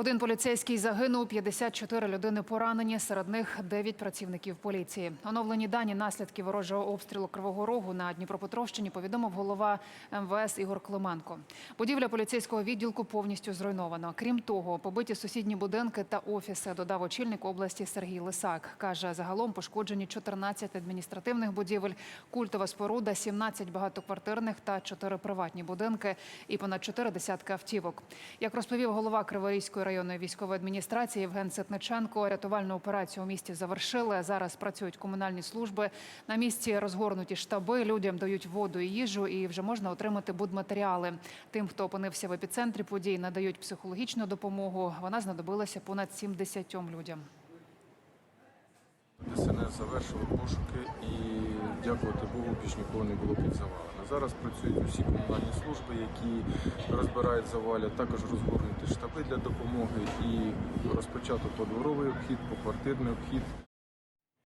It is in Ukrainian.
Один поліцейський загинув, 54 людини поранені, серед них 9 працівників поліції. Оновлені дані наслідки ворожого обстрілу Кривого Рогу на Дніпропетровщині повідомив голова МВС Ігор Клименко. Будівля поліцейського відділку повністю зруйнована. Крім того, побиті сусідні будинки та офіси, додав очільник області Сергій Лисак. Каже, загалом пошкоджені 14 адміністративних будівель, культова споруда, 17 багатоквартирних та 4 приватні будинки і понад 4 десятки автівок. Як розповів голова Криворізької районної військової адміністрації Євген Ситниченко, рятувальну операцію у місті завершили. Зараз працюють комунальні служби. На місці розгорнуті штаби. Людям дають воду і їжу, і вже можна отримати будматеріали. Тим, хто опинився в епіцентрі подій, надають психологічну допомогу. Вона знадобилася понад 70 людям. ДСНС завершили пошуки і дякувати Богу, більш нікого не було під завалами. Зараз працюють усі комунальні служби, які розбирають завалі, також розгорнуті штаби для допомоги і розпочато подворовий обхід, поквартирний обхід.